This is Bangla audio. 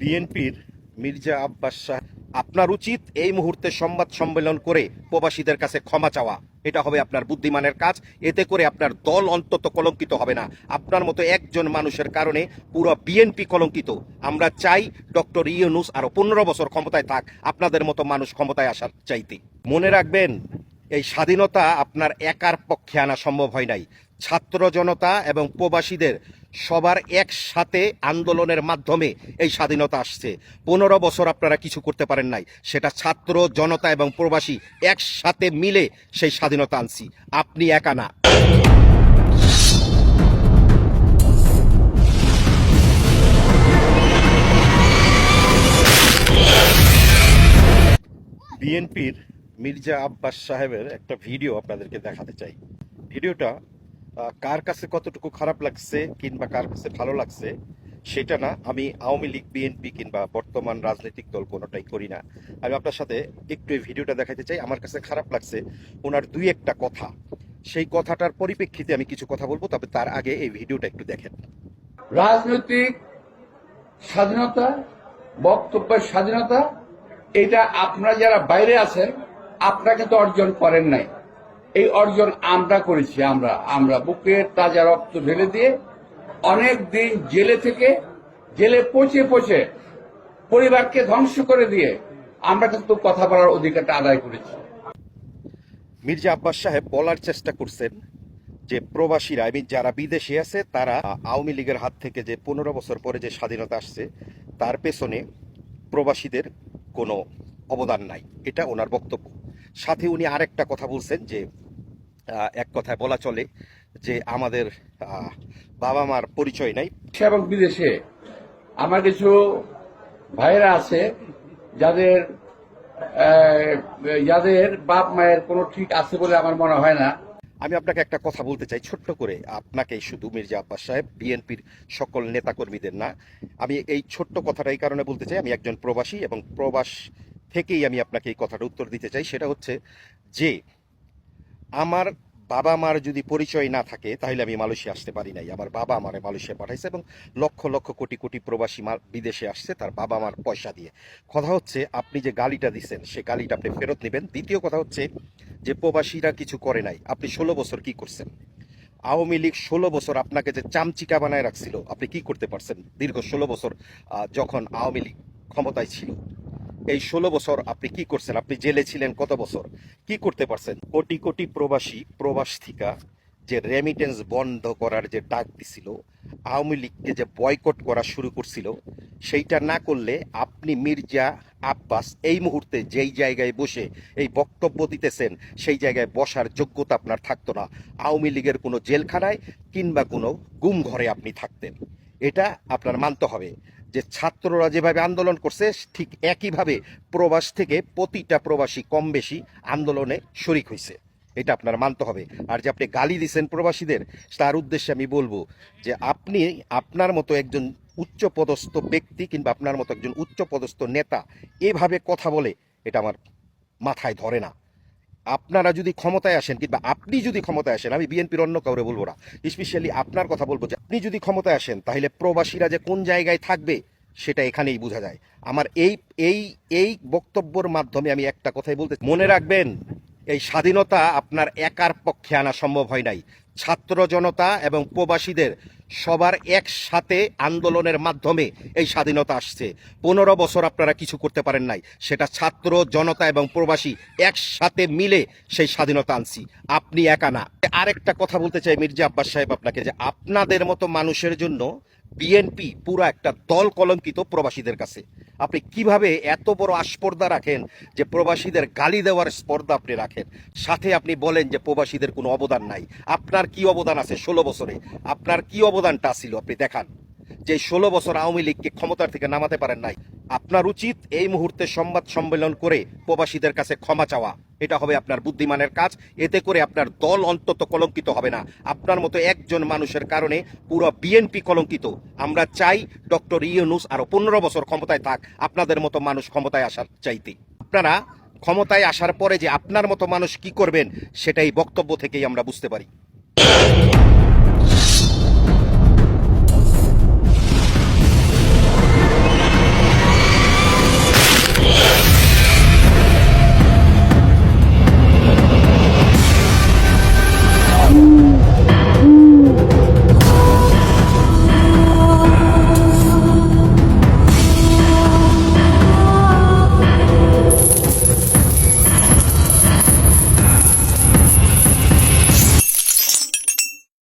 বিএনপির মির্জা আব্বাস শাহ আপনার উচিত এই মুহূর্তে সংবাদ সম্মেলন করে প্রবাসীদের কাছে ক্ষমা চাওয়া। এটা হবে আপনার বুদ্ধিমানের কাজ, এতে করে আপনার দল অন্তত কলঙ্কিত হবে না। আপনার মতো একজন মানুষের কারণে পুরো বিএনপি কলঙ্কিত। আমরা চাই ডক্টর ইউনুস আরও পনেরো বছর ক্ষমতায় থাক, আপনাদের মতো মানুষ ক্ষমতায় আসার চাইতে। মনে রাখবেন এই স্বাধীনতা আপনার একার পক্ষে আনা সম্ভব হয় নাই। ছাত্র জনতা এবং প্রবাসীদের সবার একসাথে আন্দোলনের মাধ্যমে এই স্বাধীনতা আসছে। পনেরো বছর আপনারা কিছু করতে পারেন নাই। সেটা ছাত্র, জনতা এবং প্রবাসী একসাথে মিলে সেই স্বাধীনতা আনছি। আপনি একা না। বিএনপির মির্জা আব্বাস সাহেবের একটা ভিডিও আপনাদেরকে দেখাতে চাই। ভিডিওটা কার কাছে কতটুকু খারাপ লাগছে কিংবা কার কাছে ভালো লাগছে, সেটা না, আমি আওয়ামী লীগ, বিএনপি কিংবা বর্তমান রাজনৈতিক দল কোনোটাই করি না। আমি আপনার সাথে একটু এই ভিডিওটা দেখাতে চাই। আমার কাছে খারাপ লাগছে ওনার দুই একটা কথা। সেই কথাটার পরিপ্রেক্ষিতে আমি কিছু কথা বলব, তবে তার আগে এই ভিডিওটা একটু দেখেন। রাজনৈতিক স্বাধীনতা, বক্তব্যের স্বাধীনতা, এটা আপনারা যারা বাইরে আছেন আপনারা তো অর্জন করেন নাই। এই অর্জন আমরা করেছি, আমরা আমরা। বুকের তাজা রক্ত ঢেলে দিয়ে অনেক দিন জেলে থেকে, জেলে পচে পচে পরিবারকে ধ্বংস করে দিয়ে আমরা কিন্তু কথা বলার অধিকারটা আদায় করেছি। মির্জা আব্বাস সাহেব বলার চেষ্টা করছেন যে প্রবাসীরা, আই মিন যারা বিদেশে আছে, তারা আওয়ামী লীগের হাত থেকে যে পনেরো বছর পরে যে স্বাধীনতা আসছে, তার পেছনে প্রবাসীদের কোনো অবদান নাই। এটা ওনার বক্তব্য। সাথে উনি আরেকটা কথা বলছেন যে এক কথায় বলা চলে যে আমাদের বাবা মার পরিচয় নাই। এবং বিদেশে আমার কিছু ভাইরা আছে যাদের যাদের বাপ মায়ের কোনো ঠিক আছে বলে আমার মনে হয় না। আমি আপনাকে একটা কথা বলতে চাই ছোট্ট করে। আপনাকে শুধু মির্জা আব্বাস সাহেব বিএনপির সকল নেতাকর্মীদের না আমি এই ছোট্ট কথাটা এই কারণে বলতে চাই আমি একজন প্রবাসী এবং প্রবাস থেকেই আমি আপনাকে এই কথাটা উত্তর দিতে চাই, সেটা হচ্ছে যে, আমার বাবা মার যদি পরিচয় না থাকে, তাহলে আমি মালয়েশিয়া আসতে পারি নাই। আমার বাবা আমারে মালয়েশিয়া পাঠাইছে এবং লক্ষ লক্ষ কোটি কোটি প্রবাসী বিদেশে আসছে তার বাবা মার পয়সা দিয়ে। কথা হচ্ছে, আপনি যে গালিটা দিচ্ছেন সে গালিটা আপনি ফেরত নেবেন। দ্বিতীয় কথা হচ্ছে যে, প্রবাসীরা কিছু করে নাই। আপনি ষোলো বছর কি করছেন? আওয়ামী লীগ ষোলো বছর আপনাকে যে চামচিকা বানায় রাখছিল, আপনি কি করতে পারছেন? দীর্ঘ ষোলো বছর যখন আওয়ামী লীগ ক্ষমতায় ছিল। এই ষোলো বছর আপনি কি করছেন? আপনি জেলে ছিলেন কত বছর? কি করতে পারছেন? কোটি কোটি প্রবাসী প্রবাস থিকা যে রেমিটেন্স বন্ধ করার যে ডাক দিছিল, আওয়ামী লীগকে যে বয়কট করা শুরু করছিল, সেইটা না করলে আপনি মির্জা আব্বাস এই মুহূর্তে যেই জায়গায় বসে এই বক্তব্য দিতেছেন, সেই জায়গায় বসার যোগ্যতা আপনার থাকতো না। আওয়ামী লীগের কোনো জেলখানায় কিংবা কোনো গুম ঘরে আপনি থাকতেন। এটা আপনার মানতে হবে। যে ছাত্ররা যেভাবে আন্দোলন করছে, ঠিক একইভাবে প্রবাস থেকে প্রতিটা প্রবাসী কম বেশি আন্দোলনে শরিক হয়েছে এটা আপনার মানতে হবে। আর যে আপনি গালি দিচ্ছেন প্রবাসীদের, তার উদ্দেশ্যে আমি বলব যে আপনি আপনার মতো একজন উচ্চপদস্থ ব্যক্তি কিংবা আপনার মতো একজন উচ্চপদস্থ নেতা এভাবে কথা বলে, এটা আমার মাথায় ধরে না। আপনারা যদি ক্ষমতায় আসেন, কিংবা আপনি যদি ক্ষমতায় আসেন, আমি বিএনপির অন্য কাউরে বলব না স্পেশালি আপনার কথা বলব যে, আপনি যদি ক্ষমতায় আসেন, তাহলে প্রবাসীরা যে কোন জায়গায় থাকবে, সেটা এখানেই বোঝা যায়। আমার এই এই এই বক্তব্যর মাধ্যমে আমি একটা কথাই বলতে মনে রাখবেন এই স্বাধীনতা আপনার একার পক্ষে আনা সম্ভব হয় নাই। ছাত্র জনতা এবং প্রবাসীদের সবার একসাথে আন্দোলনের মাধ্যমে এই স্বাধীনতা আসছে। পনেরো বছর আপনারা কিছু করতে পারেন নাই। সেটা ছাত্র, জনতা এবং প্রবাসী একসাথে মিলে সেই স্বাধীনতা আনছি। আপনি একা না। আরেকটা কথা বলতে চাই মির্জা আব্বাস সাহেব আপনাকে, যে আপনাদের মতো মানুষের জন্য বিএনপি পুরো একটা দল কলঙ্কিত প্রবাসীদের কাছে। আপনি কীভাবে এত বড় আস্পর্ধা রাখেন যে প্রবাসীদের গালি দেওয়ার স্পর্ধা আপনি রাখেন? সাথে আপনি বলেন যে প্রবাসীদের কোনো অবদান নাই। আপনার কি অবদান আছে ষোলো বছরে? আপনার কি অবদানটা ছিল? আপনি দেখান। যে ষোলো বছর আওয়ামী লীগকে ক্ষমতার থেকে নামাতে পারেন নাই আপনার উচিত এই মুহূর্তে সংবাদ সম্মেলন করে প্রবাসীদের কাছে ক্ষমা চাওয়া। এটা হবে আপনার বুদ্ধিমানের কাজ। এতে করে আপনার দল অন্তত কলঙ্কিত হবে না। আপনার মতো একজন মানুষের কারণে পুরো বিএনপি কলঙ্কিত। আমরা চাই ডক্টর ইউনুস আরও পনেরো বছর ক্ষমতায় থাক, আপনাদের মতো মানুষ ক্ষমতায় আসার চাইতে। আপনারা ক্ষমতায় আসার পরে যে আপনার মতো মানুষ কি করবেন, সেটাই বক্তব্য থেকেই আমরা বুঝতে পারি।